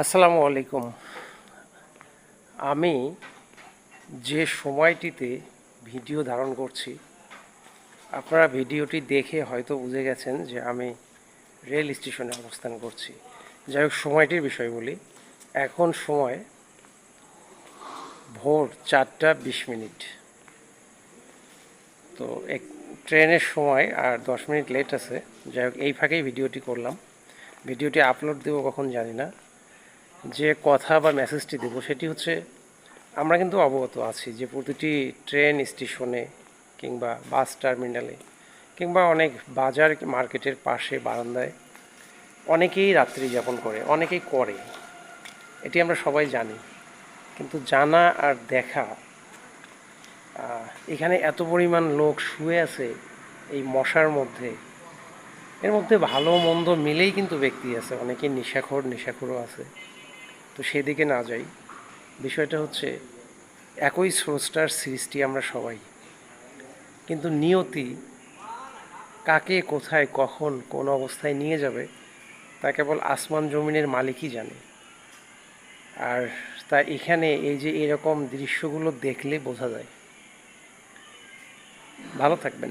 আসসালামু আলাইকুম। আমি যে সময়টিতে ভিডিও ধারণ করছি, আপনারা ভিডিওটি দেখে হয়তো বুঝে গেছেন যে আমি রেল স্টেশনে অবস্থান করছি। যাই হোক, সময়টির বিষয় বলি। এখন সময় ভোর চারটা বিশ মিনিট। তো এক ট্রেনের সময় আর দশ মিনিট লেট আছে। যাই হোক, এই ফাঁকেই ভিডিওটি করলাম। ভিডিওটি আপলোড দেবো কখন জানি না। যে কথা বা মেসেজটি দেবো সেটি হচ্ছে, আমরা কিন্তু অবগত আছি যে প্রতিটি ট্রেন স্টেশনে কিংবা বাস টার্মিনালে কিংবা অনেক বাজার মার্কেটের পাশে বারান্দায় অনেকেই রাত্রি যাপন করে, অনেকেই করে। এটি আমরা সবাই জানি। কিন্তু জানা আর দেখা এখানে এত পরিমাণ লোক শুয়ে আছে এই মশার মধ্যে। এর মধ্যে ভালো মন্দ মিলেই কিন্তু ব্যক্তি আছে অনেকে নেশাখোর, নেশাখোরও আছে। তো সেদিকে না যাই। বিষয়টা হচ্ছে, একই স্রষ্টার সৃষ্টি আমরা সবাই। কিন্তু নিয়তি কাকে, কোথায়, কখন, কোন অবস্থায় নিয়ে যাবে, তা কেবল আসমান জমিনের মালিকই জানে। আর তা এখানে এই যে এরকম দৃশ্যগুলো দেখলে বোঝা যায়। ভালো থাকবেন।